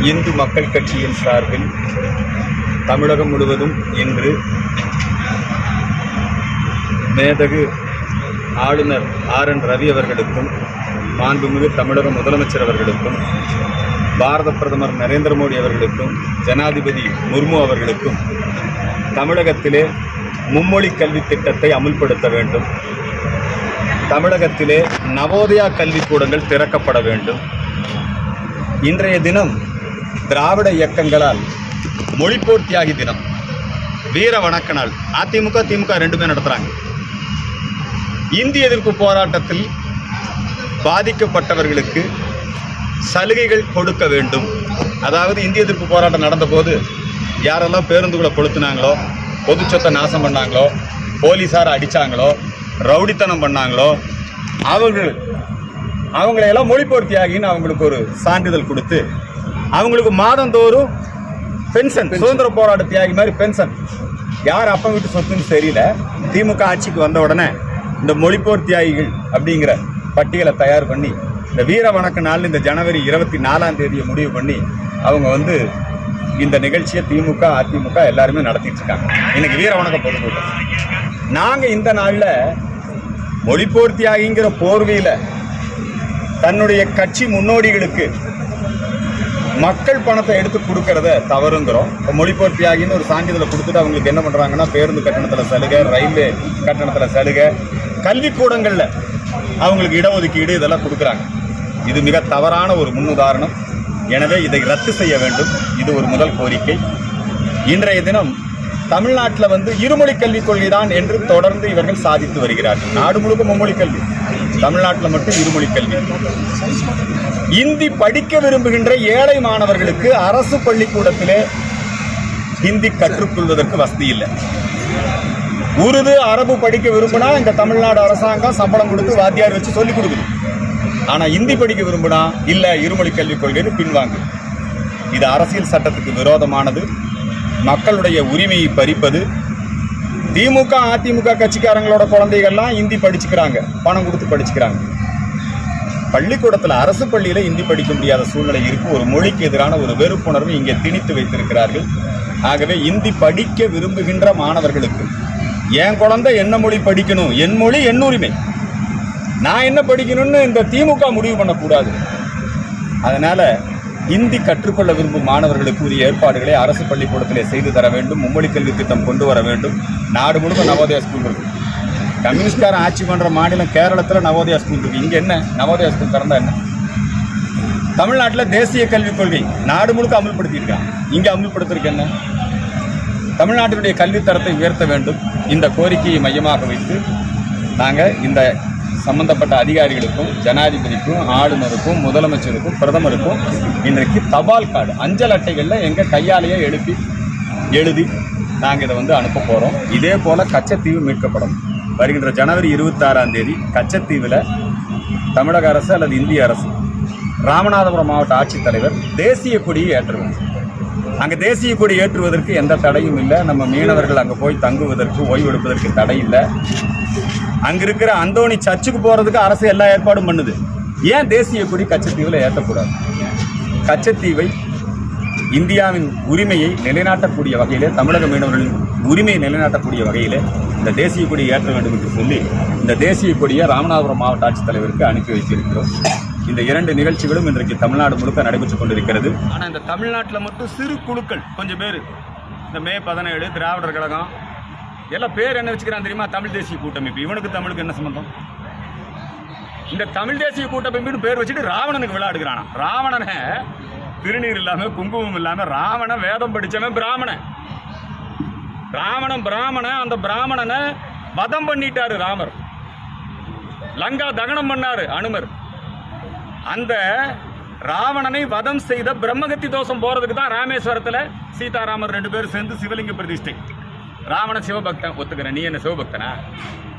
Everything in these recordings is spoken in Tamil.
இந்து மக்கள் கட்சியின் சார்பில் தமிழகம் முழுவதும் இன்று மேதகு ஆளுநர் ஆர் என் ரவி அவர்களுக்கும் மாண்புமிகு தமிழக முதலமைச்சர் அவர்களுக்கும் பாரத பிரதமர் நரேந்திர மோடி அவர்களுக்கும் ஜனாதிபதி முர்மு அவர்களுக்கும் தமிழகத்திலே மும்மொழி கல்வி திட்டத்தை அமுல்படுத்த வேண்டும். தமிழகத்திலே நவோதயா கல்விக்கூடங்கள் திறக்கப்பட வேண்டும். இன்றைய தினம் திராவிட இயக்கங்களால் மொழிப்போர் தியாகி தினம். வீர வணக்க நாள் அதிமுக திமுக ரெண்டுமே நடத்துகிறாங்க இந்திய எதிர்ப்பு போராட்டத்தில் பாதிக்கப்பட்டவர்களுக்கு சலுகைகள் கொடுக்க வேண்டும். அதாவது இந்திய எதிர்ப்பு போராட்டம் நடந்தபோது யாரெல்லாம் பேருந்துகளை கொளுத்துனாங்களோ பொது சொத்தை நாசம் பண்ணாங்களோ போலீஸாரை அடித்தாங்களோ ரவுடித்தனம் பண்ணாங்களோ அவர்கள் அவங்களையெல்லாம் மொழிப்போர் தியாகின்னு அவங்களுக்கு ஒரு சான்றிதழ் கொடுத்து அவங்களுக்கு மாதந்தோறும் பென்ஷன் சுதந்திர போராட்ட தியாகி மாதிரி பென்ஷன். யார் அப்பா வீட்டு சொத்துன்னு தெரியல. திமுக ஆட்சிக்கு வந்த உடனே இந்த மொழிப்போர் தியாகிகள் அப்படிங்கிற பட்டியலை தயார் பண்ணி இந்த வீர வணக்க நாள் இந்த ஜனவரி இருபத்தி நாலாம் தேதியை முடிவு பண்ணி அவங்க வந்து இந்த நிகழ்ச்சியை திமுக அதிமுக எல்லாருமே நடத்திட்டு இருக்காங்க. இன்னைக்கு வீர வணக்க பொதுக்கூட்டம். நாங்கள் இந்த நாளில் மொழிப்போர் தியாகிங்கிற போர்வையில் தன்னுடைய கட்சி முன்னோடிகளுக்கு மக்கள் பணத்தை எடுத்து கொடுக்கறத தவறுங்கிறோம். இப்போ மொழிப்போர் தியாகின்னு ஒரு சான்றிதழை கொடுத்துட்டு அவங்களுக்கு என்ன பண்ணுறாங்கன்னா பேருந்து கட்டணத்தில் சலுகை ரயில்வே கட்டணத்தில் சலுகை கல்விக்கூடங்களில் அவங்களுக்கு இடஒதுக்கீடு இதெல்லாம் கொடுக்குறாங்க. இது மிக தவறான ஒரு முன்னுதாரணம். எனவே இதை ரத்து செய்ய வேண்டும். இது ஒரு முதல் கோரிக்கை. இன்றைய தினம் தமிழ்நாட்டில் வந்து இருமொழி கல்விக் கொள்கை தான் என்று தொடர்ந்து இவர்கள் சாதித்து வருகிறார்கள். நாடு முழுக்க மும்மொழி கல்வி. தமிழ்நாட்டில் மட்டும் இருமொழி கல்வி. இந்தி படிக்க விரும்புகின்ற ஏழை மாணவர்களுக்கு அரசு பள்ளிக்கூடத்திலே ஹிந்தி கற்றுக்கொள்வதற்கு வசதி இல்லை. உருது அரபு படிக்க விரும்பினா இந்த தமிழ்நாடு அரசாங்கம் சம்பளம் கொடுத்து வாத்தியார் வச்சு சொல்லிக் கொடுக்குது. ஆனால் இந்தி படிக்க விரும்பினா இல்லை இருமொழி கல்விக் கொள்கைன்னு பின்வாங்கு. இது அரசியல் சட்டத்துக்கு விரோதமானது. மக்களுடைய உரிமையை பறிப்பது. திமுக அதிமுக கட்சிக்காரங்களோட குழந்தைகள்லாம் இந்தி படிச்சுக்கிறாங்க. பணம் கொடுத்து படிச்சுக்கிறாங்க. பள்ளிக்கூடத்தில் அரசு பள்ளியில் இந்தி படிக்க முடியாத சூழ்நிலை இருக்கு. ஒரு மொழிக்கு எதிரான ஒரு வெறுப்புணர்வு இங்கே திணித்து வைத்திருக்கிறார்கள். ஆகவே இந்தி படிக்க விரும்புகின்ற மாணவர்களுக்கு என் குழந்தை என்ன மொழி படிக்கணும்? என் மொழி என் உரிமை. நான் என்ன படிக்கணும்னு இந்த திமுக முடிவு பண்ணக்கூடாது. அதனால் இந்தி கற்றுக்கொள்ள விரும்பும் மாணவர்களுக்கு உரிய ஏற்பாடுகளை அரசு பள்ளிக்கூடத்திலே செய்து தர வேண்டும். மும்மொழி கல்வி திட்டம் கொண்டு வர வேண்டும். நாடு முழுக்க நவோதயா ஸ்கூல் இருக்கு. கம்யூனிஸ்ட்காரன் ஆட்சி பண்ணுற மாநிலம் கேரளத்தில் நவோதயா ஸ்கூல் இருக்குது இங்கே என்ன? நவோதயா ஸ்கூல் திறந்தா என்ன? தமிழ்நாட்டில் தேசிய கல்விக் கொள்கை நாடு முழுக்க அமல்படுத்தியிருக்கான் இங்கே அமல்படுத்திருக்கு என்ன? தமிழ்நாட்டினுடைய கல்வித்தரத்தை உயர்த்த வேண்டும். இந்த கோரிக்கையை மையமாக வைத்து நாங்கள் இந்த சம்பந்தப்பட்ட அதிகாரிகளுக்கும் ஜனாதிபதிக்கும் ஆளுநருக்கும் முதலமைச்சருக்கும் பிரதமருக்கும் இன்றைக்கு தபால் கார்டு அஞ்சல் அட்டைகளில் எங்கள் கையாலேயே எழுப்பி எழுதி நாங்கள் இதை வந்து அனுப்ப போகிறோம் இதே போல் கச்சத்தீவு மீட்கப்படும். வருகின்ற ஜனவரி இருபத்தாறாம் தேதி கச்சத்தீவில் தமிழக அரசு அல்லது இந்திய அரசு ராமநாதபுரம் மாவட்ட ஆட்சித்தலைவர் தேசிய கொடியை ஏற்றுவோம். அங்கே தேசிய கொடி ஏற்றுவதற்கு எந்த தடையும் இல்லை. நம்ம மீனவர்கள் அங்கே போய் தங்குவதற்கு ஓய்வெடுப்பதற்கு தடை இல்லை. அங்க இருக்கிற அந்தோணி சர்ச்சுக்கு போறதுக்கு அரசு எல்லா ஏற்பாடும் பண்ணுது. ஏன் தேசிய கொடி கச்சத்தீவில் ஏற்றக்கூடாது? கச்சத்தீவை இந்தியாவின் உரிமையை நிலைநாட்டக்கூடிய வகையிலே தமிழக மீனவர்களின் உரிமையை நிலைநாட்டக்கூடிய வகையிலே இந்த தேசிய கொடி ஏற்ற வேண்டும் என்று சொல்லி இந்த தேசிய கொடியை ராமநாதபுரம் மாவட்ட ஆட்சித்தலைவருக்கு அனுப்பி வைத்திருக்கிறோம். இந்த இரண்டு நிகழ்ச்சிகளும் இன்றைக்கு தமிழ்நாடு முழுக்க நடைபெற்றுக் கொண்டிருக்கிறது. ஆனால் இந்த தமிழ்நாட்டில் மட்டும் சிறு குழுக்கள் கொஞ்சம் பேர். இந்த மே பதினேழு திராவிடர் கழகம் எல்லாம் பேர் என்ன வச்சுக்கிறான் தெரியுமா? தமிழ் தேசிய கூட்டமைப்பு. இவனுக்கு தமிழுக்கு என்ன சம்பந்தம்? இந்த தமிழ் தேசிய கூட்டமைப்புன்னு பேர் வச்சுட்டு ராவணனுக்கு விளையாடுகிறானா. ராவணனை திருநீர் இல்லாமல் குங்குமம் இல்லாமல் ராவணன் வேதம் படிச்சவன் பிராமணன். ராவணன் பிராமணன் அந்த பிராமணனை வதம் பண்ணிட்டாரு ராமர். லங்கா தகனம் பண்ணாரு அனுமர். அந்த ராவணனை வதம் செய்த பிரம்மகத்தி தோஷம் போறதுக்கு தான் ராமேஸ்வரத்தில் சீதாராமர் ரெண்டு பேரும் சேர்ந்து சிவலிங்க பிரதிஷ்டை. ராவண சிவபக்தன் ஒத்துக்கிறேன் நீ என்ன சிவபக்தனா?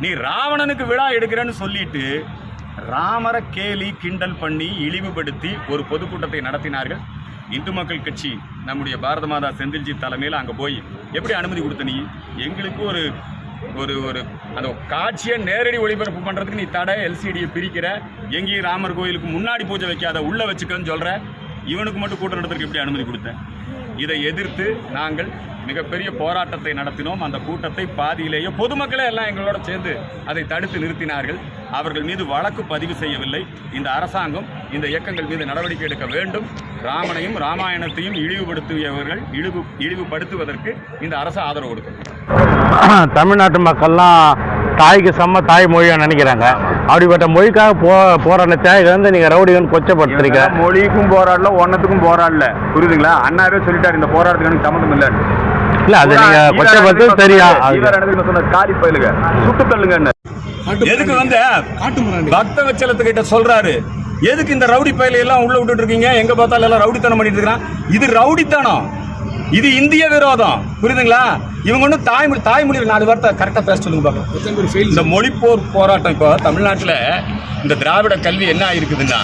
நீ ராவணனுக்கு விழா எடுக்கிறேன்னு சொல்லிட்டு ராமரை கேலி கிண்டல் பண்ணி இழிவுபடுத்தி ஒரு பொதுக்கூட்டத்தை நடத்தினார்கள். இந்து மக்கள் கட்சி நம்முடைய பாரத மாதா செந்தில்ஜி தலைமையில் அங்கே போய் எப்படி அனுமதி கொடுத்த நீ? எங்களுக்கு ஒரு ஒரு ஒரு அந்த காட்சியை நேரடி ஒளிபரப்பு பண்ணுறதுக்கு நீ தடை எல்சிடியை பிரிக்கிற எங்கேயும் ராமர் கோயிலுக்கு முன்னாடி பூஜை வைக்காத உள்ளே வச்சுக்கன்னு சொல்கிற இவனுக்கு மட்டும் கூட்டம் நடத்துறதுக்கு எப்படி அனுமதி கொடுத்தேன்? இதை எதிர்த்து நாங்கள் மிகப்பெரிய போராட்டத்தை நடத்தினோம். அந்த கூட்டத்தை பாதியிலேயே பொதுமக்களே எல்லாம் எங்களோட சேர்ந்து அதை தடுத்து நிறுத்தினார்கள். அவர்கள் மீது வழக்கு பதிவு செய்யவில்லை. இந்த அரசாங்கம் இந்த இயக்கங்கள் மீது நடவடிக்கை எடுக்க வேண்டும். ராமனையும் ராமாயணத்தையும் இழிவுபடுத்தியவர்கள் இழிவு இழிவுபடுத்துவதற்கு இந்த அரசு ஆதரவு கொடுக்கும். தமிழ்நாட்டு மக்கள்லாம் தாய்க்கு செம்ம தாய் மொழியாக நினைக்கிறாங்க. அப்படிப்பட்ட மொழிக்காக போ போராடின தியாகிகள் வந்து நீங்கள் ரவுடிகன் கொச்சப்படுத்துறீங்க. மொழிக்கும் போராடல ஒன்னத்துக்கும் போராடல. புரியுதுங்களா? அண்ணாவே சொல்லிட்டாரு இந்த போராட்டத்துக்கு எனக்கு சம்மந்தம் இல்ல இல்லை அது நீங்கள் கொச்சப்படுத்துறது தெரியும் அது- காலி பயிலுங்க. சுட்டு தள்ளுங்க எதுக்கு வந்து? பக்த வச்சலத்துக்கிட்ட சொல்றாரு. எதுக்கு இந்த ரவுடி பயில எல்லாம் உள்ள விட்டுட்டு இருக்கீங்க? எங்க பார்த்தாலும் எல்லாம் ரவுடித்தனம் பண்ணிட்டு இருக்கான் இது ரவுடித்தனம். இது இந்திய விரோதம். புரியுதுங்களா? இவங்க ஒன்றும் தாய்மொழி தாய்மொழியில் நாலு வார்த்தை கரெக்டாக பேச சொல்லுங்க பார்க்கலாம் இந்த மொழிப்போர் போராட்டம் இப்போ தமிழ்நாட்டில் இந்த திராவிட கல்வி என்ன ஆயிருக்குதுன்னா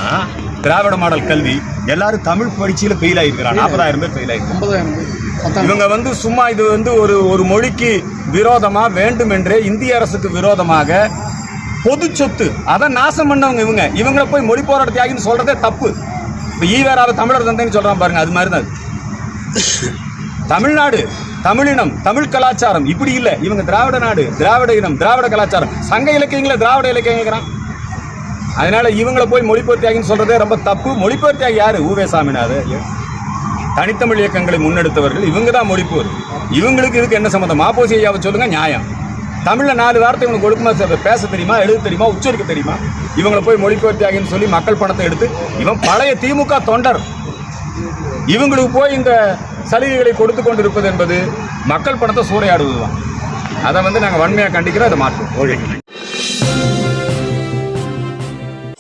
திராவிட மாடல் கல்வி எல்லாரும் தமிழ் பரீட்சையில் ஃபெயில் ஆயிருக்கிறாங்க. நாற்பதாயிரம் பேர் ஃபெயில் ஆயிருக்காங்க இவங்க வந்து சும்மா இது வந்து ஒரு ஒரு மொழிக்கு விரோதமா வேண்டும் என்றே இந்திய அரசுக்கு விரோதமாக பொது சொத்து அதை நாசம் பண்ணவங்க இவங்க. இவங்கள போய் மொழி போராட்ட தியாகின்னு சொல்றதே தப்பு. இப்போ ஈவேராவை தமிழர் தந்தைன்னு சொல்றான் பாருங்க அது மாதிரி தான் அது. தமிழ்நாடு தமிழினம் தமிழ் கலாச்சாரம். இப்படி இல்லை. இவங்க திராவிட நாடு திராவிட இனம் திராவிட கலாச்சாரம். சங்க இலக்கியங்களை திராவிட இலக்கியங்கிறான் அதனால இவங்களை போய் மொழிபெயர் தியாகின்னு சொல்றதே ரொம்ப தப்பு. மொழிபெயர் தியாகி யாரு ஊவே சாமிநாதன் தனித்தமிழ் இயக்கங்களை முன்னெடுத்தவர்கள். இவங்க தான் மொழிப்போர். இவங்களுக்கு இதுக்கு என்ன சம்மந்தம்? மாப்போசி ஐயாவை சொல்லுங்க நியாயம். தமிழில் நாலு வார்த்தை இவங்களுக்கு ஒழுக்கமாக பேச தெரியுமா எழுத தெரியுமா உச்சரிக்க தெரியுமா? இவங்களை போய் மொழிபெயர் தியாகின்னு சொல்லி மக்கள் பணத்தை எடுத்து இவன் பழைய திமுக தொண்டர். இவங்களுக்கு போய் இந்த சலுகைகளை கொடுத்து கொண்டிருப்பது என்பது மக்கள் பணத்தை சூறையாடுவது தான் அதை வந்து நாங்கள் வன்மையாக கண்டிக்கிறோம் அதை மாற்றுவோம்.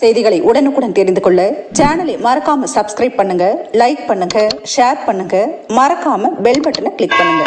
செய்திகளை உடனுக்குடன் தெரிந்து கொள்ள சேனலை மறக்காம சப்ஸ்கிரைப் பண்ணுங்க லைக் பண்ணுங்க ஷேர் பண்ணுங்க மறக்காம பெல் பட்டனை கிளிக் பண்ணுங்க.